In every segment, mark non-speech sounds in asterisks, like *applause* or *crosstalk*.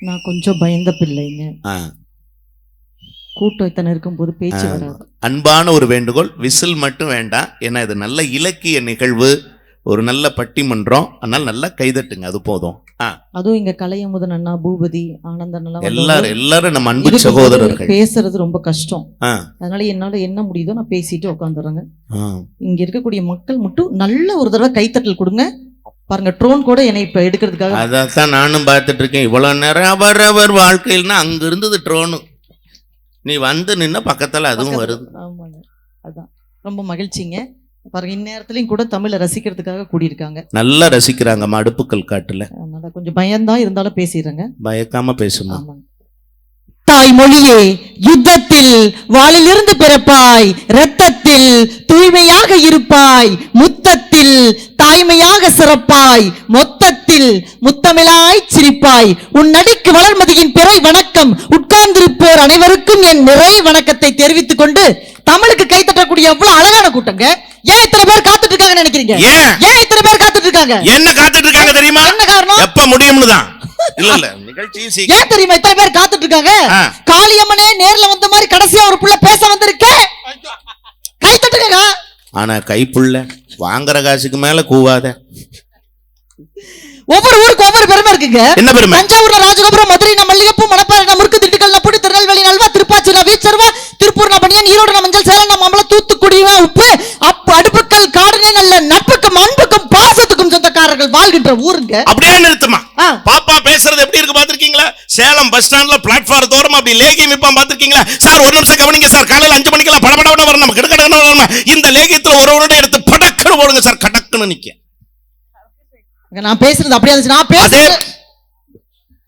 நான் கொஞ்சம் பயந்த பிள்ளைங்க. கூட்டம் இத்தனை இருக்கும்போது பேச்சு. வராது. அன்பான ஒரு வேண்டுகோள் விசில் மட்டும் வேண்டாம். ஏன்னா இது நல்ல இலக்கிய நிகழ்வு. ஒரு நல்ல பட்டிமன்றம். அதனால நல்லா கைதட்டுங்க அது போதும். அதுவும் இங்க கலையமுதன் அண்ணா பூபதி ஆனந்தன். எல்லாரும் எல்லாரும் நம்ம அன்பு சகோதரர்கள். பேசுறது ரொம்ப கஷ்டம். அதனால என்னால என்ன முடியுதோ நான் பேசிட்டு உட்காந்துறேங்க ஆ. இங்க இருக்கக்கூடிய மக்கள் மட்டும் நல்ல ஒரு தடவை கைத்தட்டல் கொடுங்க. பாருங்க ட்ரோன் கூட என்னை இப்ப எடுக்கிறதுக்காக அதைத்தான் நானும் பார்த்துட்டு இருக்கேன் இவ்வளவு நேரம் அவரவர் வாழ்க்கையில்னா அங்க இருந்தது ட்ரோனு நீ வந்து நின்ன பக்கத்துல அதுவும் வருது. ஆமாங்க. அதான். ரொம்ப மகிழ்ச்சிங்க. பாருங்க இந்நேரத்துலயும் கூட தமிழை ரசிக்கிறதுக்காக கூடியிருக்காங்க. நல்லா ரசிக்கிறாங்கம்மா அடுப்புக்கல் காட்டுல. அதனால கொஞ்சம் பயம்தான் இருந்தாலும் பேசிடுறேங்க. பயக்காம பேசுமா? ஆமாங்க. தாய்மொழியே யுத்தத்தில் வாளிலிருந்து பிறப்பாய் இரத்தத்தில் தூய்மையாக இருப்பாய் முத்தத்தில் தாய்மையாக சிறப்பாய் மொத்தத்தில் முத்தமிழாய் சிரிப்பாய். உன் நடிக்கு வளர்மதியின் பிறை வணக்கம். உட்கார்ந்திருப்போர் அனைவருக்கும் என் நிறை வணக்கத்தை தெரிவித்துக் கொண்டு தமிழுக்கு கை தட்டக்கூடிய எவ்வளவு அழகான கூட்டங்க. ஏன் இத்தனை பேர் காத்துட்டு இருக்காங்கன்னு நினைக்கிறீங்க? ஏன்? ஏன் இத்தனை பேர் காத்துட்டு இருக்காங்க? என்ன காத்துட்டு இருக்காங்க தெரியுமா? என்ன காரணம்? எப்ப முடியும்னு தான். இல்ல இல்ல. நிகழ்ச்சி ஏன் தெரியுமா இத்தனை பேர் காத்துட்டு இருக்காங்க. காளியம்மனே நேர்ல வந்த மாதிரி கடைசியா ஒரு புள்ள பேச வந்திருக்க? கை தட்டுங்க ஆனா கைப்புள்ள வாங்குற காசுக்கு மேல கூவாத. ஒவ்வொரு ஊருக்கு ஒவ்வொரு பெருமை இருக்குங்க. என்ன பெருமை? தஞ்சாவூர்ல ராஜகோபுரம் மதுரை மல்லிகைப்பூ மணப்பாறை முறுக்கு திண்டுக்கல் நப்புடி திருநெல்வேலி நல்வா திருப்பாச்சி வீச்சர்வா திருப்பூர் பனியன் ஈரோடு மஞ்சள் சேலம் மாம்பழம் தூத்துக்குடி உப்பு அப்பு அடுப்புக்கள் காடனே நல்ல நட்புக்கும் அன்புக்கும் சொந்தக்காரர்கள் வாழ்கின்ற ஊருங்க. அப்படியே நிறுத்துமா. பாப்பா பேசுறது எப்படி இருக்கு பாத்திருக்கீங்களா சேலம் பஸ் ஸ்டாண்ட்ல பிளாட்ஃபார்ம் தோறும் அப்படி லேகி விப்பான் பாத்திருக்கீங்களா சார் ஒரு நிமிஷம் கவனிங்க சார். காலையில அஞ்சு மணிக்கெல்லாம் படபடபட வரணும் நம்ம கிடக்கடன்னு வரணும் இந்த லேகியத்துல ஒரு ஒரு எடுத்து படக்குன்னு போடுங்க சார். கடக்குன்னு நிக்க நான் பேசுறது அப்படியே இருந்துச்சு. நான் பேசுறது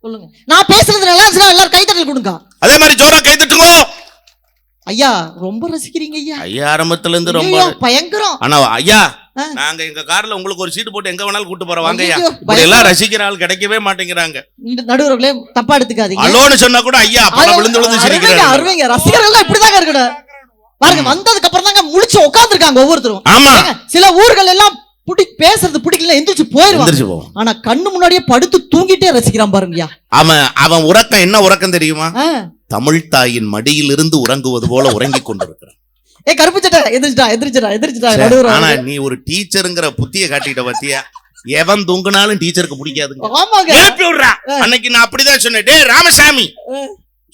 சொல்லுங்க. நான் பேசுறது நல்லா இருந்துச்சுன்னா எல்லாரும் கைத்தட்டல் கொடுங்க. அதே மாதிரி ஜோரா கை தட்டுங்க. ஐயா ரொம்ப ரசிக்கிறீங்க ஐயா. ஐயா ஆரம்பத்துல இருந்து ரொம்ப பயங்கரம். ஆனா ஐயா. நாங்க எங்க கார்ல உங்களுக்கு ஒரு சீட்டு போட்டு எங்க வேணாலும் கூட்டு போறோம். வாங்க ஐயா. எல்லாம் ரசிக்கிற ஆள் கிடைக்கவே மாட்டேங்கிறாங்க. நடுவர்களே தப்பா எடுத்துக்காதீங்க. அலோன்னு சொன்னா கூட ஐயா அப்பா விழுந்து விழுந்து சிரிக்கிறாங்க அருமைங்க. ரசிகர்கள் இப்படிதாங்க இருக்கணும். பாருங்க வந்ததுக்கு அப்புறம் தாங்க முழிச்சு உட்கார்ந்துருக்காங்க ஒவ்வொருத்தரும். ஆமா. சில ஊர்கள் எல்லாம் பிடி பேசுறது பிடிக்கல எந்திரிச்சு போவோம் ஆனா கண்ணு முன்னாடியே படுத்து தூங்கிட்டே ரசிக்கிறான் பாருங்கய்யா. அவன் அவன் உறக்கம் என்ன உறக்கம் தெரியுமா. தமிழ் தாயின் மடியிலிருந்து உறங்குவது போல உறங்கிக் கொண்டிருக்கிறான். *laughs* ஏ கருப்பு சட்டை எந்திரிச்சிட்டா சரி, நடுவர் ஆனா நீ ஒரு டீச்சருங்கிற புத்திய காட்டிட்ட பத்தியா? எவன் தூங்குனாலும் டீச்சருக்கு பிடிக்காதுங்க. ஆமாங்க. எழுப்பி விடுறா. அன்னைக்கு நான் அப்படிதான் சொன்னேன். டேய் ராமசாமி.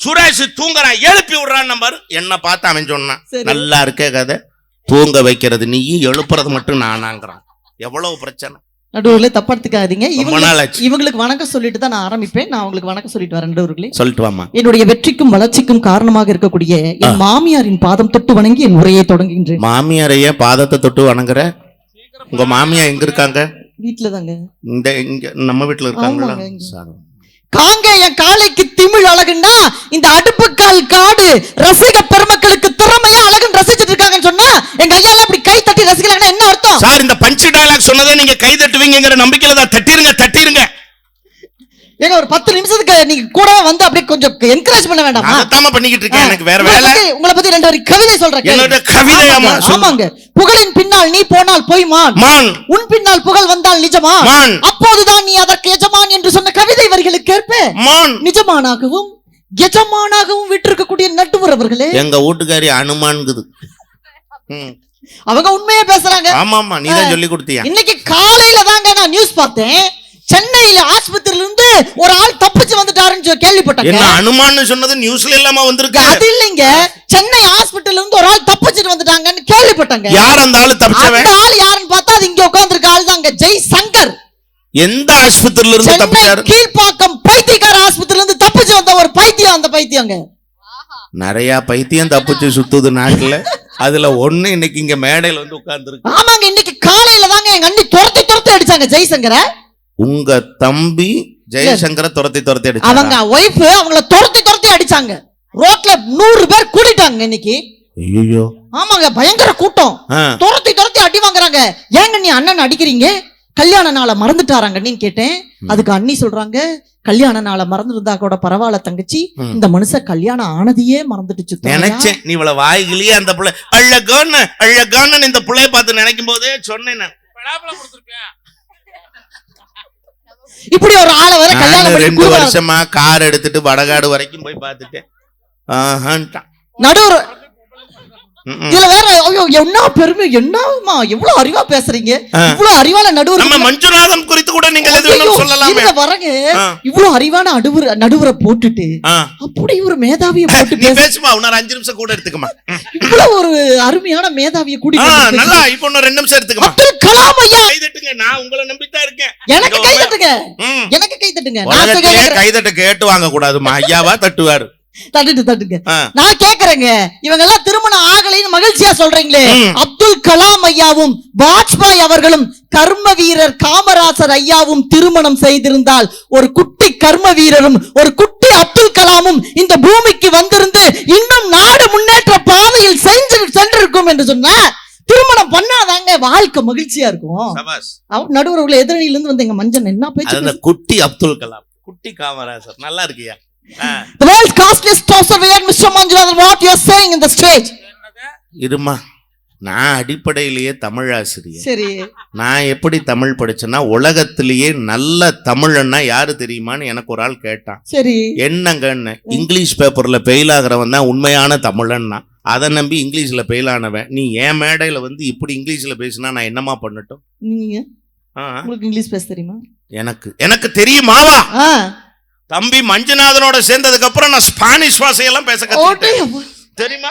சுரேஷ் தூங்குறான். எழுப்பி விடுறான் நம்பர். என்ன பார்த்து அவன் சொன்னான். நல்லா இருக்கே கதை. தூங்க வைக்கிறது நீயும் எழுப்புறது மட்டும் நானாங்கிறான். எவ்வளவு பிரச்சனை? நடுவர்களே தப்பா எடுத்துக்காதீங்க ரொம்ப இவங்க நாள் ஆச்சு. இவங்களுக்கு வணக்கம் சொல்லிட்டு தான் நான் ஆரம்பிப்பேன். நான் உங்களுக்கு வணக்கம் சொல்லிட்டு வரேன் நடுவர்களே. சொல்லிட்டு வாமா என்னுடைய வெற்றிக்கும் வளர்ச்சிக்கும் காரணமாக இருக்கக்கூடிய என் மாமியாரின் பாதம் தொட்டு வணங்கி என் உரையை தொடங்குகின்றேன். மாமியாரைய பாதத்தை தொட்டு வணங்குற? உங்க மாமியா எங்க இருக்காங்க? வீட்டுல தாங்க இந்த இங்க நம்ம வீட்டுல இருக்காங்களா. சரி. காங்க என் காளைக்கு திமிழ் அழகுன்னா இந்த அடுப்புக்கால் காடு ரசிக பெருமக்களுக்கு திறமையா அழகுன்னு ரசிச்சிட்டு இருக்காங்கன்னு சொன்னா எங்க ஐயால அப்படி கை தட்டி ரசிக்கலாங்கன்னா என்ன அர்த்தம் சார் இந்த டயலாக் சொன்னதை நீங்க கை தட்டுவீங்கிற நம்பிக்கையில தான் தட்டிருங்க தட்டிருங்க. ஏங்க ஒரு பத்து நிமிஷத்துக்கு நீங்க கூட வந்து அப்படியே கொஞ்சம் என்கரேஜ் பண்ண வேண்டாமா? அதைத்தாம பண்ணிக்கிட்டு இருக்கேன். எனக்கு வேற உங்களை வேலை பத்தி- உங்களை பத்தி ரெண்டு வரி கவிதை சொல்றேன். என்னோட கவிதையாமா ஆமாங்க, புகழின் பின்னால் நீ போனால் பொய்மான். மான். உன் பின்னால் புகழ் வந்தால் நிஜமா மான். அப்போதுதான் நீ அதற்கு எஜமான் என்று சொன்ன கவிதை வரிகளுக்கு ஏற்ப மான். நிஜமானாகவும் எஜமானாகவும் விட்டிருக்கக்கூடிய நட்டுவர் அவர்களே எங்க வீட்டுக்காரி அனுமான்குது. ம். அவங்க உண்மையே பேசுறாங்க. ஆமா ஆமா நீ தான் சொல்லி கொடுத்தியா? இன்னைக்கு காலையில தாங்க நான் நியூஸ் பார்த்தேன். சென்னையில ஆஸ்பத்திரியில இருந்து ஒரு ஆள் தப்பிச்சு வந்துட்டாருன்னு சொல்லி கேள்விப்பட்டாங்க என்ன அனுமான்னு சொன்னது நியூஸ்ல இல்லாம வந்திருக்கு? அது இல்லைங்க. சென்னை ஹாஸ்பிட்டல்ல இருந்து ஒரு ஆள் தப்பிச்சிட்டு வந்துட்டாங்கன்னு கேள்விப்பட்டாங்க. யார் அந்த ஆளு அந்த தப்பிச்சவன் ஆள் யாருன்னு பார்த்தா அது இங்க உட்கார்ந்திருக்க ஆள் தாங்க ஜெய் சங்கர் எந்த ஆஸ்பத்திரியில இருந்து தப்பிச்சாரு? கீழ்ப்பாக்கம் பைத்தியக்கார ஆஸ்பத்திரில இருந்து தப்பிச்சு வந்த ஒரு பைத்தியம் அந்த பைத்தியங்க. நிறைய பைத்தியம் தப்பிச்சு சுத்துது நாட்டுல அதுல ஒண்ணு இன்னைக்கு இங்க மேடையில வந்து உட்கார்ந்துருக்கு. ஆமாங்க இன்னைக்கு காலையில தாங்க எங்க அண்ணி துரத்தி துரத்தி அடிச்சாங்க ஜெய்சங்கரை. உங்க தம்பி ஜெயசங்கரை துரத்தி துரத்தி அவங்க அடிச்சாங்க ஒய்ஃப் அவங்கள துரத்தி துரத்தி அடிச்சாங்க. ரோட்ல நூறு பேர் கூடிட்டாங்க இன்னைக்கு. ஐயோ ஆமாங்க பயங்கர கூட்டம். துரத்தி துரத்தி அடி வாங்குறாங்க. ஏங்க நீ அண்ணன் அடிக்கிறீங்க? கல்யாண நாளை மறந்துட்டாராங்க நீ கேட்டேன். அதுக்கு அண்ணி சொல்றாங்க கல்யாண நாளை மறந்துருந்தா கூட பரவாயில்ல தங்கச்சி. இந்த மனுஷன் கல்யாணம் ஆனதையே மறந்துடுச்சு தாயா. நினைச்சேன் நீ இவ்வளவு வாய்கிலேயே அந்த புள்ள அழகான அழகான இந்த புள்ளைய பார்த்து நினைக்கும் போதே சொன்னேன் நான். இப்படி ஒரு ஆளை வர கல்யாணம் ரெண்டு வருஷமா கார் எடுத்துட்டு வடகாடு வரைக்கும் போய் பார்த்துட்டேன். நடுவர். இதுல வேற ஐயோ என்ன பெருமை என்னமா எவ்வளவு அறிவா பேசுறீங்க. இவ்வளவு அறிவான நடுவர் நம்ம மஞ்சுநாதன் குறித்து கூட நீங்கள் எது சொல்லலாமே. இருங்க வரங்க. இவ்வளவு அறிவான நடுவர் நடுவரை போட்டுட்டு. அப்படி ஒரு மேதாவிய போட்டு பேசுமா? இன்னொரு அஞ்சு நிமிஷம் கூட எடுத்துக்கமா இவ்வளவு ஒரு அருமையான மேதாவிய கூடி நல்லா இப்ப இன்னும் ரெண்டு நிமிஷம் எடுத்துக்கமா அப்துல் கலாம் ஐயா. கை தட்டுங்க நான் உங்களை நம்பித்தான் இருக்கேன். எனக்கு கை தட்டுங்க. எனக்கு கை தட்டுங்க. நான். கைதட்ட கேட்டு வாங்க கூடாதுமா ஐயாவா தட்டுவாரு. தட்டுட்டு தட்டுங்க. நான் கேக்குறேங்க. இவங்க எல்லாம் திருமணம் ஆகலைன்னு மகிழ்ச்சியா சொல்றீங்களே. அப்துல் கலாம் ஐயாவும் வாஜ்பாய் அவர்களும் கர்ம வீரர் காமராசர் ஐயாவும் திருமணம் செய்திருந்தால் ஒரு குட்டி கர்ம வீரரும் ஒரு குட்டி அப்துல் கலாமும் இந்த பூமிக்கு வந்திருந்து இன்னும் நாடு முன்னேற்ற பாதையில் சென்று சென்றிருக்கும் என்று சொன்னா திருமணம் பண்ணாதாங்க வாழ்க்கை மகிழ்ச்சியா இருக்கும். சபாஸ் அவர் நடுவர் உள்ள எதிரணியில இருந்து வந்து எங்க மஞ்சள் என்ன பேச்சு குட்டி அப்துல் கலாம் குட்டி காமராசர். நல்லா இருக்கியா? The world's costliest trouser Mr. Manjunath, what you are saying in the stage. இருமா நான் அடிப்படையிலேயே தமிழ் ஆசிரியர் சரி. நான் எப்படி தமிழ் படிச்சேன்னா உலகத்திலேயே நல்ல தமிழன்னா யாரு தெரியுமான்னு எனக்கு ஒரு ஆள் கேட்டான். சரி. என்னங்கன்னு? இங்கிலீஷ் பேப்பர்ல ஃபெயில் ஆகிறவன் தான் உண்மையான தமிழன்னா. அதை நம்பி இங்கிலீஷ்ல ஃபெயில் ஆனவன். நீ என் மேடையில வந்து இப்படி இங்கிலீஷ்ல பேசினா நான் என்னமா பண்ணட்டும்? நீங்க? உங்களுக்கு இங்கிலீஷ் பேச தெரியுமா? எனக்கு. எனக்கு தெரியுமாவா? தம்பி மஞ்சுநாதனோட சேர்ந்ததுக்கு அப்புறம் நான் ஸ்பானிஷ் பாஷையெல்லாம் பேச கத்துக்கிட்டேன். தெரியுமா?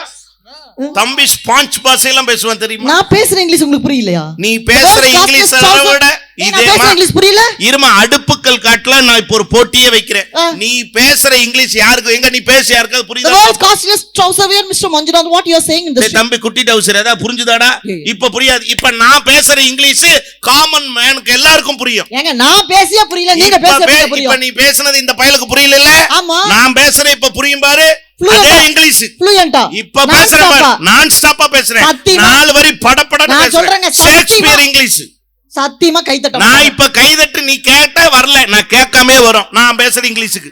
தம்பி ஸ்பாஞ்ச் பாஷையெல்லாம் பேசுவேன் தெரியுமா? நான் பேசுற இங்கிலீஷ் உங்களுக்கு புரியலையா? நீ பேசுற இங்கிலீஷ் விட இதே இங்கிலீஷ் புரியல இருமா அடுப்புக்கள் காட்டுல நான் இப்போ ஒரு போட்டியே வைக்கிறேன். நீ பேசுற இங்கிலீஷ் யாருக்கு எங்க நீ பேச The புரியுதா world's costliest trouser Mr. Manjunath, what you are saying in the stage. தம்பி குட்டி டவுசர் ஏதாவது புரிஞ்சுதாடா. இப்ப புரியாது இப்ப நான் பேசுற இங்கிலீஷ் காமன் மேனுக்கு எல்லாருக்கும் புரியும் ஏங்க நான் பேசியே புரியல நீங்க இப்ப பேச பே- இப்ப புரியும் நீ பேசுனது இந்த பயலுக்கு புரியல ஆமா நான் பேசுறேன் இப்ப புரியும் பாரு அதே? இங்கிலீஷ் ஃப்ளூயண்டா இப்ப பேசுறேன்? நான் ஸ்டாப்பா பேசுறேன்? நாலு வரி சொல்றேங்க, பேசுறேன் ஷேக்ஸ்பியர். இங்கிலீஷ் சத்தியமா கை தட்ட நான் இப்ப கைதட்டு நீ கேட்ட வரல நான் கேட்காமே வரும் நான் பேசுற இங்கிலீஷுக்கு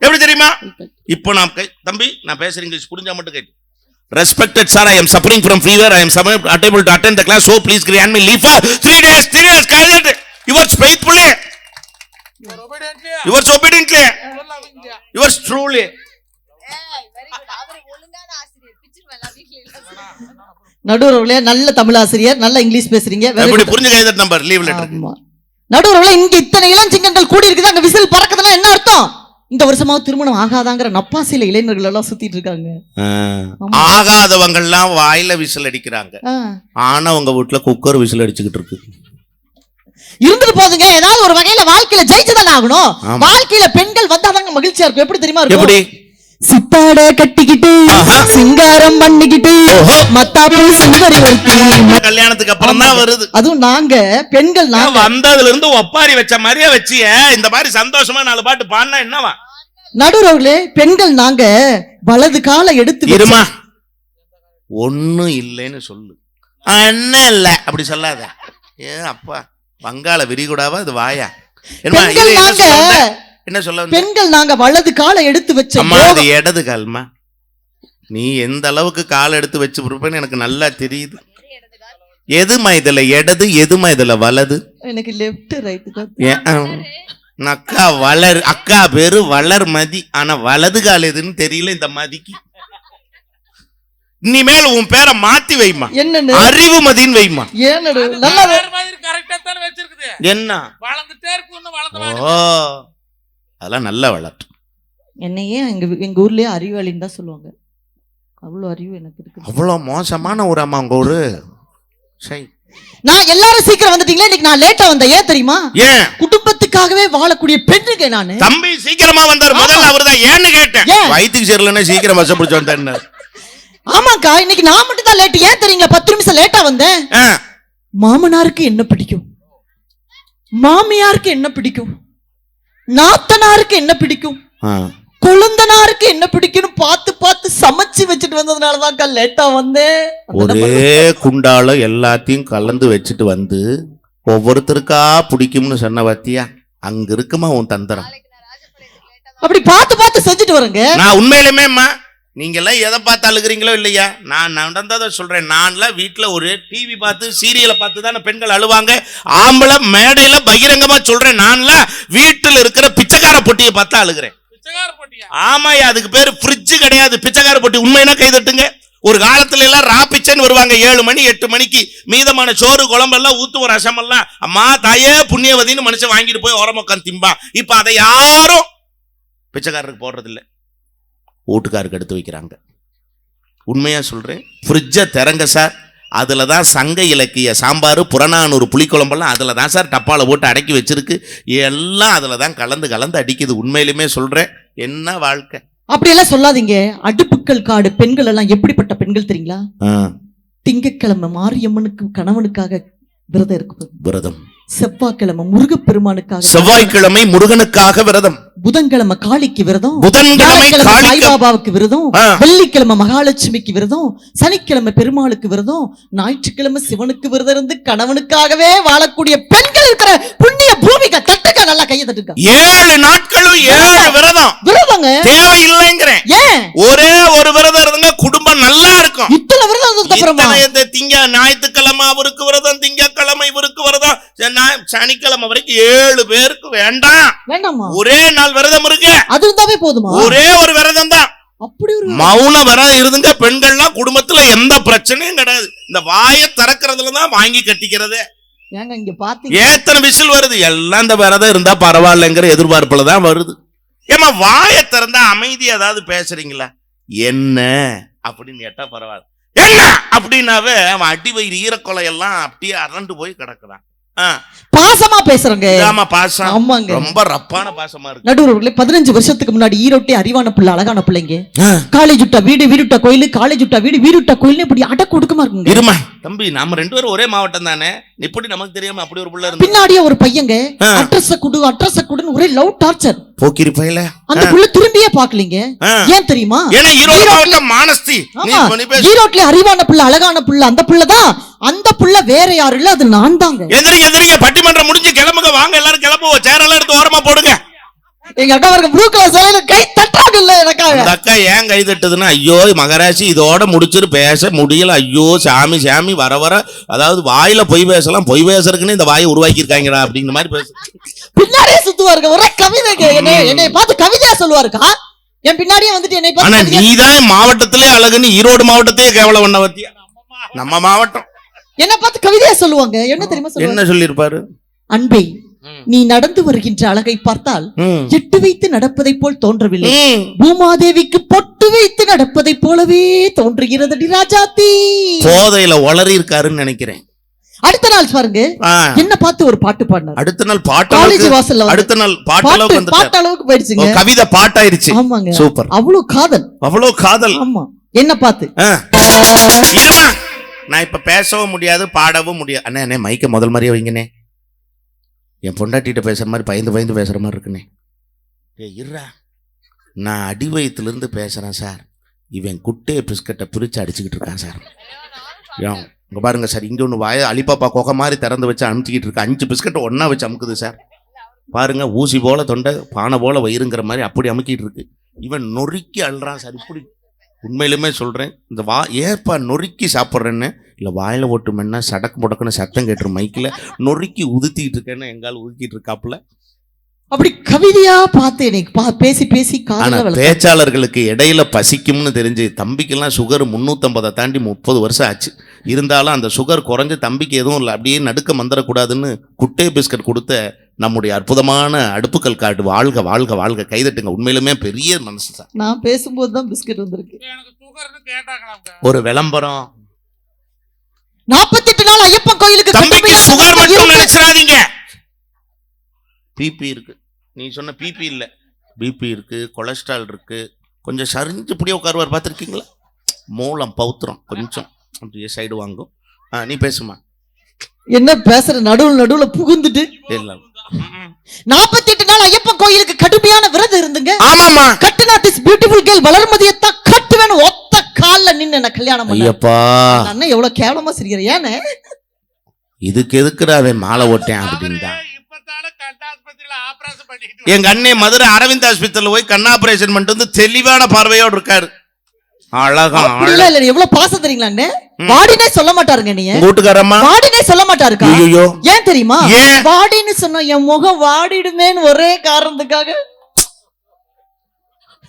எப்படி தெரியுமா இப்போ நான் கை- தம்பி நான் பேசுற இங்கிலீஷ் புரிஞ்சா மட்டும் கேட்டு sir, I am suffering from fever. I am summoned- unable to attend the class. So please grant me leave for three days. Three days. கைதட்டு. Yours faithfully. Yours obediently. Yours truly. Very நடுவர்களே நல்ல தமிழ் ஆசிரியர் நல்ல English பேசுறீங்க. புரிஞ்சு number leave letter. நடுவர்களே இங்க இத்தனை இளஞ்சிங்கங்கள் கூடி இருக்குது அங்க விசில் பறக்குதுன்னா என்ன அர்த்தம் இந்த வருஷமாவது திருமணம் ஆகாதாங்கிற நப்பாசில இளைஞர்கள் எல்லாம் சுத்திட்டு இருக்காங்க ஆமா. ஆகாதவங்கெல்லாம் வாயில விசில் அடிக்கிறாங்க. ஆனா உங்க வீட்டுல குக்கர் விசில் அடிச்சுக்கிட்டு இருக்கு இருந்துட்டு போதுங்க ஏதாவது ஒரு வகையில வாழ்க்கையில ஜெயிச்சுதானே ஆகணும். வாழ்க்கையில பெண்கள் வந்தாதாங்க மகிழ்ச்சியா இருக்கும் எப்படி தெரியுமா எப்படி இருக்கும் சித்தாட கட்டிக்கிட்டு. சிங்காரம் பண்ணிக்கிட்டு. மத்தாப்பு சுந்தரி கல்யாணத்துக்கு அப்புறம் தான் வருது. அதுவும் நாங்க பெண்கள் நாங்க. வந்ததுல இருந்து ஒப்பாரி வச்ச மாதிரியே வச்சிய. இந்த மாதிரி சந்தோஷமா நாலு பாட்டு பாடினா என்னவா? நடுவர்களே பெண்கள் நாங்க வலது காலை எடுத்து இருமா. ஒண்ணும் இல்லைன்னு சொல்லு. என்ன இல்ல. அப்படி சொல்லாத. ஏ அப்பா வங்காள விரிகுடாவா? இது வாயா. என்ன? என்ன சொல்ல வந்த? பெண்கள் நாங்க வலது காலை எடுத்து வச்ச அம்மா யோகா- அது இடது கால்மா? நீ எந்த அளவுக்கு கால் எடுத்து வச்சு எனக்கு நல்லா தெரியுது. எதுமா இதுல இடது எதுமா இதுல வலது? எனக்கு லெஃப்ட் ரைட் தான். அக்கா வளர் அக்கா பேரு வளர் மதி. ஆனா வலது கால் எதுன்னு தெரியல இந்த மதிக்கு. இனிமேல் உன் பேரை மாத்தி வைமா என்னன்னு? அறிவு மதின்னு வைமா ஏன் நடு நல்லா வேற மாதிரி கரெக்டா தானே வச்சிருக்குது. என்ன? அதெல்லாம் நல்ல வளர்த்து என்னையே எங்க எங்க ஊர்லயே அறிவாளின்னு தான் சொல்லுவாங்க. அவ்வளவு அறிவு எனக்கு இருக்கு. அவ்வளவு மோசமான ஒரு அம்மா உங்க ஊரு. சரி நான் எல்லாரும் சீக்கிரம் வந்துட்டீங்களா இன்னைக்கு நான் லேட்டா வந்தேன். ஏன் தெரியுமா? ஏன்? குடும்பத்துக்காகவே வாழக்கூடிய பெண்ணுங்க நானு. தம்பி சீக்கிரமா வந்தாரு. முதல்ல அவர்தான். ஏன்னு கேட்டேன்? வயிற்றுக்கு சரியில்லைன்னா சீக்கிரம் வச பிடிச்சு வந்தாரு ஆமாக்கா இன்னைக்கு நான் மட்டும் தான் லேட் ஏன் தெரியுங்களா? பத்து நிமிஷம் லேட்டா வந்தேன். மாமனாருக்கு என்ன பிடிக்கும்? மாமியாருக்கு என்ன பிடிக்கும்? நாத்தனாருக்கு என்ன பிடிக்கும்? கொழுந்தனாருக்கு என்ன பிடிக்கும்னு பார்த்து பார்த்து சமைச்சு வச்சுட்டு வந்ததுனால தான்க்கா லேட்டா வந்தேன். ஒரே குண்டால எல்லாத்தையும் கலந்து வச்சுட்டு வந்து ஒவ்வொருத்தருக்கா பிடிக்கும்னு சொன்ன பத்தியா? அங்க இருக்குமா உன் தந்திரம்? அப்படி பார்த்து பார்த்து செஞ்சுட்டு வரேங்க. நான் உண்மையிலுமே அம்மா நீங்க எல்லாம் எதை பார்த்து அழுகிறீங்களோ இல்லையா? நான் நடந்ததை சொல்றேன். நான்லாம் வீட்டுல ஒரு டிவி பார்த்து சீரியலை பார்த்து தானே பெண்கள் அழுவாங்க. ஆம்பளை மேடையில பகிரங்கமா சொல்றேன். நான்லாம் வீட்டுல இருக்கிற பிச்சைக்கார பொட்டியை பார்த்து அழுகிறேன். ஆமாயா அதுக்கு பேரு ஃப்ரிட்ஜ் கிடையாது. பிச்சைக்கார பொட்டி உண்மைனா கை தட்டுங்க? ஒரு காலத்துல எல்லாம் ரா பிச்சைன்னு வருவாங்க. ஏழு மணி எட்டு மணிக்கு மீதமான சோறு குழம்பெல்லாம் ஊத்துவோம் ரசமெல்லாம். அம்மா தாயே புண்ணியவதின்னு மனுஷன் வாங்கிட்டு போய் உரமக்கம் திம்பான். இப்ப அதை யாரும் பிச்சைக்காரருக்கு போடுறது இல்ல வீட்டுக்காருக்கு எடுத்து வைக்கிறாங்க. உண்மையா சொல்றேன் ஃப்ரிட்ஜை திறங்க சார் அதில் தான் சங்க இலக்கிய சாம்பார் புறநானூறு புளிக்குழம்பெல்லாம் அதில் தான் சார் டப்பாவில் போட்டு அடக்கி வச்சிருக்கு. எல்லாம் அதில் தான் கலந்து கலந்து அடிக்குது. உண்மையிலுமே சொல்கிறேன் என்ன வாழ்க்கை? அப்படியெல்லாம் சொல்லாதீங்க. அடுப்புக்கள் காடு பெண்கள் எல்லாம் எப்படிப்பட்ட பெண்கள் தெரியுங்களா? திங்கட்கிழமை மாரியம்மனுக்கு கணவனுக்காக விரதம் இருக்குது விரதம். செவ்வாய்க்கிழமை முருகப்பெருமானுக்காக செவ்வாய்க்கிழமை முருகனுக்காக விரதம். புதன்கிழமை காளிக்கு விரதம். புதன்கிழமை சாய்பாபாவுக்கு விரதம். வெள்ளிக்கிழமை மகாலட்சுமிக்கு விரதம். சனிக்கிழமை பெருமாளுக்கு விரதம். ஞாயிற்றுக்கிழமை சிவனுக்கு விரதம் இருந்து கணவனுக்காகவே வாழக்கூடிய பெண்கள் இருக்கிற புண்ணிய பூமிக தட்டுக்க நல்லா கையை தட்டுக்க. ஏழு நாட்களும் ஏழு விரதம். விரதங்க? தேவையில்லைங்கிறேன். ஏன்? ஒரே ஒரு விரதம் இருந்துங்க குடும்பம் நல்லா இருக்கும். இத்தனை விரதம் இந்த திங்க ஞாயிற்றுக்கிழமை அவருக்கு விரதம் திங்கக்கிழமை இவருக்கு விரதம். சனிக்கிழமை வரைக்கும் ஏழு பேருக்கு வேண்டாம். வேண்டாமா? ஒரே நாள் விரதம் இருக்கு. அது இருந்தாவே போதுமா? ஒரே ஒரு விரதம் தான். அப்படி ஒரு மௌன விரதம் இருந்துங்க பெண்கள்லாம் குடும்பத்துல எந்த பிரச்சனையும் கிடையாது. இந்த வாயை திறக்கிறதுல தான் வாங்கி கட்டிக்கிறது. ஏங்க இங்க பாத்தீங்க ஏத்தனை விசில் வருது? எல்லாம் இந்த விரதம் இருந்தா பரவாயில்லைங்கிற எதிர்பார்ப்புல தான் வருது. ஏமா வாயை திறந்தா அமைதி ஏதாவது பேசுறீங்களா? என்ன? அப்படின்னு கேட்டா பரவாயில்ல. என்ன? அப்படின்னாவே அவன் அடி வயிறு ஈரக்கொலை எல்லாம் அப்படியே அரண்டு போய் கிடக்குறான். பாசமா பேசுறேங்க. இதாம்மா பாசம். ஆமாங்க. ரொம்ப ரப்பான பாசமா இருக்கு. நடுவர்களே பதினஞ்சு வருஷத்துக்கு முன்னாடி ஈரோட்டே அறிவான பிள்ளை அழகான பிள்ளைங்க. காலேஜ் விட்டா வீடு வீடுட்டா கோயில் காலேஜ் விட்டா வீடு வீடுட்டா கோயில் இப்படி அடக்க ஒடுக்கமா இருக்குங்க. இருமா தம்பி நாம ரெண்டு பேரும் ஒரே மாவட்டம் தானே? இப்படி நமக்கு தெரியாம அப்படி ஒரு புள்ள பின்னாடியே ஒரு பையங்க. அட்ரஸ் குடு அட்ரஸ் குடுன்னு ஒரே லவ் டார்ச்சர் போக்கிரி பையல? அந்த புள்ள திரும்பியே பாக்கலீங்க. ஏன் தெரியுமா? ஏன்னா ஈரோடு மாவட்டம் மானஸ்தி ஆமா. ஈரோட்ல அறிவான புள்ள அழகான புள்ள அந்த புள்ளதான். அந்த புள்ள வேற யாரும் இல்ல அது நான் தாங்க. எந்திரிங்க பட்டிமன்றம் முடிஞ்சு கிளம்புங்க. வாங்க எல்லாரும் கிளம்புவோம் சேரெல்லாம் எடுத்து ஓரமா போடுங்க. எங்க அக்கா பாருங்க ப்ளூ கலர் சேலையில கை தட்டாங்க இல்ல எனக்காக. அந்த அக்கா ஏன் கை தட்டுதுன்னா ஐயோ மகராசி இதோட முடிச்சிட்டு பேச முடியல. ஐயோ சாமி சாமி வர வர. அதாவது வாயில பொய் பேசலாம் பொய் பேசுறதுக்குன்னு இந்த வாயை உருவாக்கி இருக்காங்கடா அப்படிங்கிற மாதிரி பேசு. பின்னாடியே சுத்துவாருங்க ஒரே கவிதைங்க என்னை பார்த்து கவிதையா சொல்லுவாருக்கா? என் பின்னாடியே வந்துட்டு என்னை ஆனா நீதான் மாவட்டத்திலே அழகுன்னு ஈரோடு மாவட்டத்தையே கேவலம் பண்ண பத்தியா நம்ம மாவட்டம். என்னை பார்த்து கவிதையா சொல்லுவாங்க. என்ன தெரியுமா என்ன சொல்லியிருப்பாரு? அன்பே. நீ நடந்து வருகின்ற அழகை பார்த்தால். எட்டு வைத்து நடப்பதைப் போல் தோன்றவில்லை. பூமாதேவிக்கு பொட்டு வைத்து நடப்பதைப் போலவே தோன்றுகிறதடி ராஜாத்தி. போதையில உளறி இருக்காருன்னு நினைக்கிறேன். அடுத்த நாள் பாருங்க. என்ன பார்த்து ஒரு பாட்டு பாடினார். அடுத்த நாள் பாட்டு காலேஜ் வாசல்ல அடுத்த நாள் பாட்டு பாட்டு அளவுக்கு போயிடுச்சுங்க. கவிதை பாட்டாயிருச்சு. ஆமாங்க. சூப்பர். அவ்வளவு காதல். அவ்வளவு காதல். ஆமா. என்ன பார்த்து. நான் இப்போ பேசவும் முடியாது பாடவும் முடியாது அண்ணே அண்ணே மைக்கை முதல் மாதிரியே வைங்கண்ணே. என் பொண்டாட்டிகிட்ட பேசுற மாதிரி பயந்து பயந்து பேசுகிற மாதிரி இருக்குண்ணே. ஏ இருடா. நான் அடி வயிற்றுலேருந்து பேசுகிறேன் சார். இவன் குட்டே பிஸ்கட்டை பிரித்து அடிச்சுக்கிட்டு இருக்கான் சார். ஏன் இங்கே பாருங்க சார். இங்கே ஒன்று வாய அலிபாப்பா கொகை மாதிரி திறந்து வச்சு அமுச்சிக்கிட்டு இருக்கு. அஞ்சு பிஸ்கட்டை ஒன்றா வச்சு அமுக்குது சார். பாருங்க ஊசி போல தொண்டை பானை போல வயிறுங்கிற மாதிரி அப்படி அமுக்கிட்டு இருக்கு. இவன் நொறுக்கி அழுறான் சார். இப்படி உண்மையிலுமே சொல்கிறேன் இந்த வா ஏப்பா நொறுக்கி சாப்பிட்றேன்னு இல்லை வாயில் ஓட்டு மென்னா சடக்கு முடக்குன்னு சத்தம் கேட்டுரு மைக்கில் நொறுக்கி உதுத்திட்டு இருக்கேன்னு எங்கால் உதுக்கிட்டு இருக்காப்புல. அப்படி கவிதையா பார்த்து பா- பேசி பேசி ஆனா காதல வளர்த்து பேச்சாளர்களுக்கு இடையில பசிக்கும்னு தெரிஞ்சு தம்பிக்கெல்லாம் சுகர் முந்நூற்றம்பதை தாண்டி முப்பது வருஷம் ஆச்சு. இருந்தாலும் அந்த சுகர் குறைஞ்சு தம்பிக்கு எதுவும் இல்லை அப்படியே நடுக்க மந்திரக்கூடாதுன்னு குட்டே பிஸ்கட் கொடுத்த நம்முடைய அற்புதமான அடுப்புக்கல் காட்டு வாழ்க வாழ்க வாழ்க. கைதட்டுங்க உண்மையிலுமே பெரிய மனசு சார். நான் பேசும்போது தான் பிஸ்கட் வந்திருக்கு. எனக்கு சுகர்னு கேட்டாங்களாங்க ஒரு விளம்பரம். நாற்பத்தெட்டு நாள் ஐயப்பன் கோயிலுக்கு தம்பிக்கு சுகர் மட்டும். நினைச்சிடாதீங்க. பிபி இருக்கு. நீ சொன்ன பிபி இல்ல. பிபி இருக்கு கொலஸ்ட்ரால் இருக்கு. கொஞ்சம் சரிஞ்சு இப்படியே உட்காருவார் பார்த்துருக்கீங்களா? மூலம் பௌத்திரம் கொஞ்சம். அப்படியே சைடு வாங்கும். நீ பேசுமா என்ன பேசுற? நடுவுல நடுவுல புகுந்துட்டு. இல்ல நாற்பத்தெட்டு நாள் ஐயப்பன் கோயிலுக்கு கடுமையான விரதம் இருந்துங்க. ஆமாமா கட்டுனா திஸ் பியூட்டிஃபுல் கேர்ள் வளர்மதியத்தான் கட்டுவேன்னு ஒத்த கால்ல நின்னு என்ன கல்யாணம் ஐயப்பா. அண்ணன் எவ்வளவு கேவலமா சிரிக்கிற ஏன்னு? இதுக்கு எதுக்குடா அவன் மாலை ஓட்டேன் பண்ணிட்டு எங்க அண்ணே மதுரை அரவிந்த் ஆஸ்பத்திரியில் போய் கண் ஆபரேஷன் பண்ணிட்டு வந்து தெளிவான பார்வையோடு இருக்காரு. அழகா அப்படிலாம் இல்ல எவ்வளவு பாசம் தெரியுங்களான்னு வாடினே சொல்ல மாட்டாருங்க நீ வீட்டுக்காரம்மா? வாடினே சொல்ல மாட்டாருக்கா? ஐயோ ஏன் தெரியுமா? வாடின்னு சொன்னா என் முகம் வாடிடுமேன்னு ஒரே காரணத்துக்காக.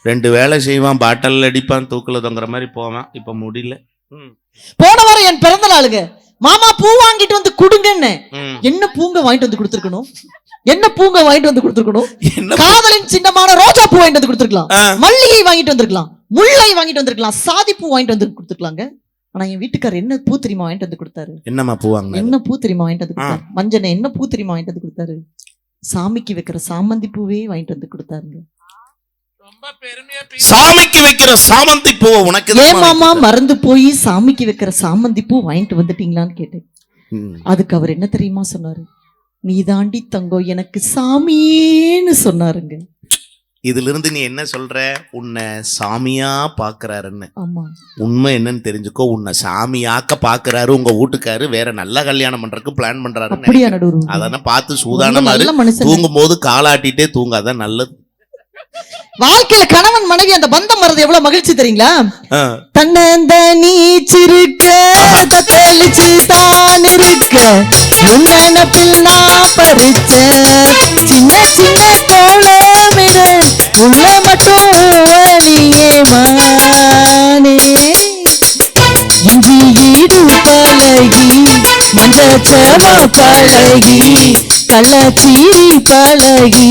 ரெண்டு வேலை செய்வான் பாட்டல் அடிப்பான் தூக்குல தொங்குற மாதிரி போவான். இப்ப முடியல. போன வாரம் என் பிறந்த நாளுங்க. மாமா பூ வாங்கிட்டு வந்து கொடுங்கன்னு. என்ன பூங்க வாங்கிட்டு வந்து கொடுத்துருக்கணும்? என்ன பூங்க வாங்கிட்டு வந்து கொடுத்துருக்கணும்? என்ன காதலின் சின்னமான ரோஜா பூ வாங்கிட்டு வந்து கொடுத்துருக்கலாம். மல்லிகை வாங்கிட்டு வந்திருக்கலாம். முல்லை வாங்கிட்டு வந்திருக்கலாம். சாதி பூ வாங்கிட்டு வந்து கொடுத்துருக்கலாங்க. ஆனா என் வீட்டுக்காரர் என்ன பூ தெரியுமா வாங்கிட்டு வந்து கொடுத்தாரு? என்னம்மா பூவாங்க என்ன பூ தெரியுமா வாங்கிட்டு வந்து கொடுத்தாரு? மஞ்சனை என்ன பூ தெரியுமா வாங்கிட்டு வந்து கொடுத்தாரு? சாமிக்கு வைக்கிற சாமந்தி பூவே வாங்கிட்டு வந்து கொடுத்தாருங்க. ரொம்ப பெருமையா பேசி சாமிக்கு வைக்கிற சாமந்தி பூவை உனக்கு ஏன் எதுக்குமா மாமா வைக்கிற? மறந்து போய் சாமிக்கு வைக்கிற சாமந்தி பூ வாங்கிட்டு வந்துட்டீங்களான்னு கேட்டேன். அதுக்கு அவர் என்ன தெரியுமா சொன்னாரு? நீ தாண்டி தங்கம் எனக்கு சாமியேன்னு சொன்னாருங்க. இதுல இருந்து நீ என்ன சொல்ற? உன்னை சாமியா பாக்குறாருன்னு. உண்மை என்னன்னு தெரிஞ்சுக்கோ. உன்னை சாமியாக்க பாக்குறாரு. உங்க வீட்டுக்காரு வேற நல்ல கல்யாணம் பண்றதுக்கு பிளான் பண்றாரு அதன பார்த்து சூதானமா தூங்கும் போது காலாட்டிட்டே தூங்காதான் நல்லது. வாழ்க்கையில கணவன் மனைவி அந்த பந்தம் வர்றது எவ்வளவு மகிழ்ச்சி தெரியுங்களா? ஆ. தன்னந்த நீச்சிருக்க தத்தளிச்சு தான் இருக்க உன் நினப்பில் நான் பறிச்ச சின்ன சின்ன கோலமிட உள்ள மட்டும் வழியே மானே இஞ்சி ஈடு பழகி மஞ்சச்சம பழகி கள்ளச்சீரி பழகி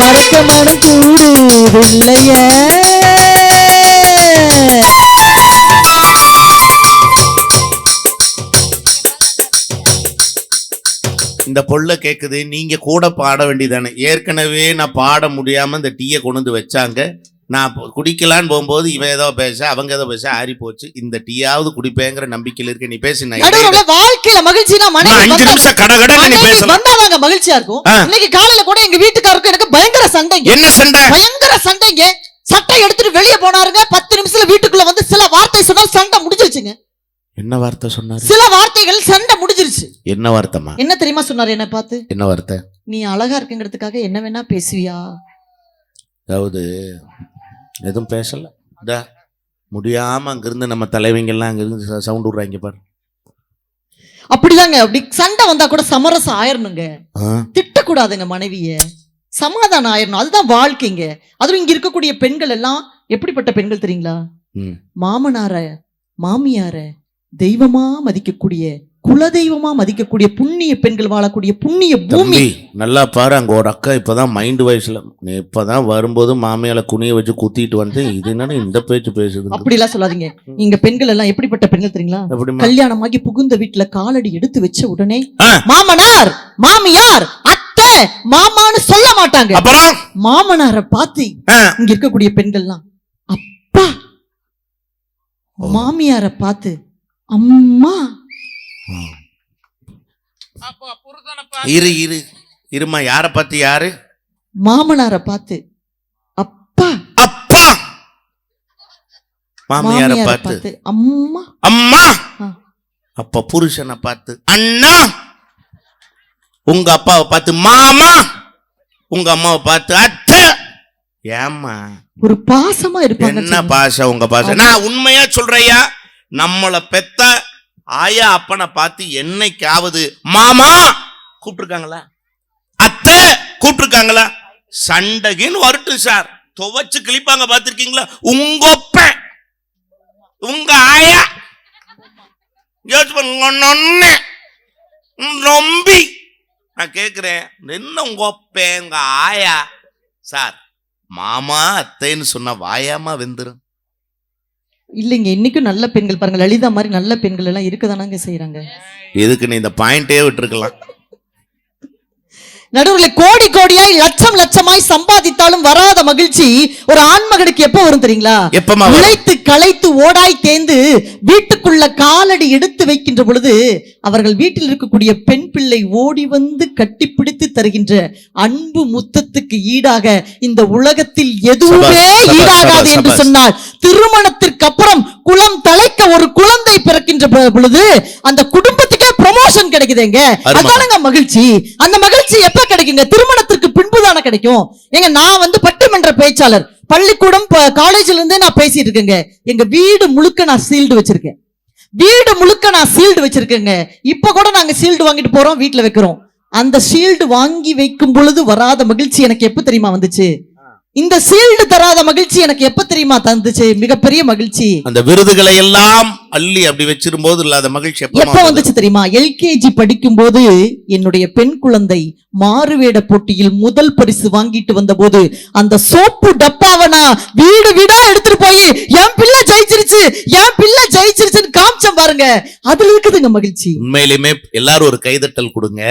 மறக்க மனம் கூடுதில்லையே இந்த பொருளை கேக்குது நீங்க கூட பாட வேண்டியதானே? ஏற்கனவே நான் பாட முடியாம இந்த டீயை கொண்டு வந்து வச்சாங்க. நான் குடிக்கலான்னு போகும்போது இவன் ஏதோ பேச அவங்க ஏதோ பேச ஆறி போச்சு. இந்த டீயாவது குடிப்பேங்கிற நம்பிக்கையில இருக்க நீ பேசு நடுவுல வாழ்க்கையில மகிழ்ச்சினா மனைவி அஞ்சு நிமிஷம் கட கடன்னு நீ மனைவி பேசலாம். வந்தாதாங்க மகிழ்ச்சியா இருக்கும். இன்னைக்கு காலையில கூட எங்க வீட்டுக்காரருக்கு எனக்கு பயங்கர சண்டைங்க என்ன சண்டை? பயங்கர சண்டைங்க. சட்டை எடுத்துட்டு வெளியே போனாருங்க. பத்து நிமிஷத்துல வீட்டுக்குள்ள வந்து சில வார்த்தை சொன்னால் சண்டை முடிஞ்சிருச்சுங்க. என்ன வார்த்தை சொன்னாரு? சில வார்த்தைகள் சண்டை முடிஞ்சிருச்சு. என்ன வார்த்தைமா என்ன தெரியுமா சொன்னாரு என்ன பார்த்து? என்ன வார்த்தை? நீ அழகா இருக்குங்கிறதுக்காக என்ன வேணா பேசுவியா? அதாவது எதுவும் பேசல. இதா முடியாம அங்கிருந்து நம்ம தலைவங்கெல்லாம் அங்கிருந்து சவுண்ட் விடுறாங்க பாரு. அப்படிதாங்க. அப்படி சண்டை வந்தா கூட சமரசம் ஆயிரணுங்க. திட்டக்கூடாதுங்க மனைவிய. சமாதானம் ஆயிரணும். அதுதான் வாழ்க்கைங்க. அதுவும் இங்க இருக்கக்கூடிய பெண்கள் எல்லாம் எப்படிப்பட்ட பெண்கள் தெரியுங்களா. மாமனார மாமியார தெய்வமா மதிக்கக்கூடிய குலதெய்வமா மதிக்கக்கூடிய புண்ணிய பெண்கள் வாழக்கூடிய புண்ணிய பூமி. நல்லா பாரு அங்க ஒரு அக்கா இப்பதான் மைண்ட் வயசுல இப்பதான் வரும்போது மாமியால குனிய வச்சு குத்திட்டு வந்து இது என்னன்னு இந்த பேச்சு பேசுது? அப்படி எல்லாம் சொல்லாதீங்க. இங்க பெண்கள் எல்லாம் எப்படிப்பட்ட பெண்கள் தெரியுங்களா? கல்யாணமாகி புகுந்த வீட்டுல காலடி எடுத்து வச்ச உடனே. மாமனார் மாமியார் அத்தை மாமான்னு சொல்ல மாட்டாங்க. அப்புறம்? மாமனார பார்த்து இங்க இருக்கக்கூடிய பெண்கள்லாம் அப்பா மாமியார பார்த்து அம்மா. இரு இரு. இருமா யார பத்தி யாரு? மாமனார பார்த்து. அப்பா. அப்பா. மாமியார பார்த்து. பார்த்து. அம்மா. அம்மா. அப்ப புருஷனை பார்த்து அண்ணா. உங்க அப்பாவை பார்த்து மாமா. உங்க அம்மாவை பார்த்து அத்தை. ஏம்மா? ஒரு பாசமா இருப்பாங்க என்ன பாசம் உங்க பாசம்? நான் உண்மையா சொல்றையா நம்மளை பெத்த ஆயா அப்பனை பார்த்து என்னைக்காவது மாமா கூப்பிட்டுருக்காங்களா? அத்தை கூப்பிட்டுருக்காங்களா? சண்டகின்னு வரட்டும் சார். துவைச்சு கிழிப்பாங்க பார்த்துருக்கீங்களா? உங்க ஒப்ப உங்க ஆயா. யோசிச்சு பாருங்க, உம் நொம்பி. நான் கேட்குறேன் என்ன உங்க ஒப்பன் உங்க ஆயா? சார் மாமா அத்தைன்னு சொன்னா வாயாமா வெந்துடும் இல்லைங்க இன்னைக்கும் நல்ல பெண்கள் பாருங்க லலிதா மாதிரி நல்ல பெண்கள் எல்லாம் இருக்கதானாங்க செய்யறாங்க எதுக்கு நீ இந்த பாயிண்டே விட்டுருக்கலாம். நடுவுல கோடி கோடியாய் லட்சம் லட்சமாய் சம்பாதித்தாலும் வராத மகிழ்ச்சி ஒரு ஆண்மகனுக்கு எப்போ வரும் தெரியுங்களா எப்பமா? உழைத்து களைத்து ஓடாய் தேர்ந்து வீட்டுக்குள்ள காலடி எடுத்து வைக்கின்ற பொழுது அவர்கள் வீட்டில் இருக்கக்கூடிய பெண் பிள்ளை ஓடி வந்து கட்டிப்பிடித்து தருகின்ற அன்பு முத்தத்துக்கு ஈடாக இந்த உலகத்தில் எதுவுமே ஈடாகாது என்று. சொன்னால் திருமணத்திற்கு அப்புறம் குலம் தலைக்க ஒரு குழந்தை பிறக்கின்ற பொழுது அந்த குடும்பத்துக்கே ப்ரமோஷன் கிடைக்குதுங்க. அதானங்க மகிழ்ச்சி அந்த மகிழ்ச்சி எப்ப கிடைக்குங்க. திருமணத்திற்கு பின்புதானே கிடைக்கும். எங்க நான் வந்து பட்டிமன்ற பேச்சாளர். பள்ளிக்கூடம் காலேஜ்ல இருந்தே நான் பேசிட்டு இருக்கேங்க எங்க வீடு முழுக்க நான் சீல்டு வச்சிருக்கேன். வீடு முழுக்க நான் சீல்டு வச்சிருக்கேங்க. இப்ப கூட நாங்க சீல்டு வாங்கிட்டு போறோம் வீட்டுல வைக்கிறோம். அந்த ஷீல்டு வாங்கி வைக்கும் பொழுது வராத மகிழ்ச்சி எனக்கு எப்ப தெரியுமா வந்துச்சு? இந்த சீல்டு தராத மகிழ்ச்சி எனக்கு எப்ப தெரியுமா தந்துச்சு? மிகப்பெரிய மகிழ்ச்சி. அந்த விருதுகளை எல்லாம் அள்ளி அப்படி வச்சிரும் போது இல்லாத மகிழ்ச்சி எப்ப வந்துச்சு தெரியுமா? எல்கேஜி படிக்கும் போது என்னுடைய பெண் குழந்தை மாறுவேட போட்டியில் முதல் பரிசு வாங்கிட்டு வந்தபோது அந்த சோப்பு டப்பாவை நான் வீடு வீடா எடுத்துட்டு போய் என் பிள்ளை ஜெயிச்சிருச்சு என் பிள்ளை ஜெயிச்சிருச்சுன்னு காமிச்சேன் பாருங்க. அதுல இருக்குதுங்க மகிழ்ச்சி. உண்மையிலுமே எல்லாரும் ஒரு கைதட்டல் கொடுங்க.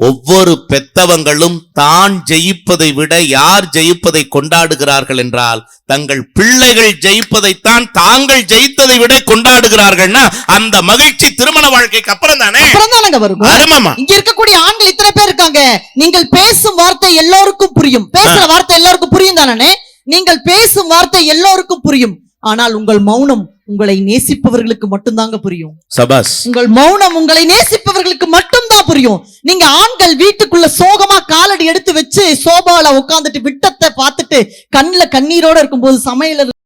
ஒவ்வொரு பெத்தவங்களும் தான் ஜெயிப்பதை விட யார் ஜெயிப்பதை கொண்டாடுகிறார்கள் என்றால் தங்கள் பிள்ளைகள் ஜெயிப்பதைத்தான் தாங்கள் ஜெயித்ததை விட கொண்டாடுகிறார்கள்னா அந்த மகிழ்ச்சி திருமண வாழ்க்கைக்கு அப்புறம் தானே அப்புறம் தானங்க வரும் இங்க இருக்கக்கூடிய ஆண்கள் இத்தனை பேர் இருக்காங்க. நீங்கள் பேசும் வார்த்தை எல்லோருக்கும் புரியும். பேசுற வார்த்தை எல்லாருக்கும் புரியும் தானே? நீங்கள் பேசும் வார்த்தை எல்லோருக்கும் புரியும். ஆனால் உங்கள் மௌனம் உங்களை நேசிப்பவர்களுக்கு மட்டும்தாங்க புரியும். சபாஸ் உங்கள் மௌனம் உங்களை நேசிப்பவர்களுக்கு மட்டும்தான் புரியும். நீங்க ஆண்கள் வீட்டுக்குள்ள சோகமா காலடி எடுத்து வச்சு சோபால உட்கார்ந்துட்டு விட்டத்தை பார்த்துட்டு கண்ணுல கண்ணீரோட இருக்கும்போது சமையல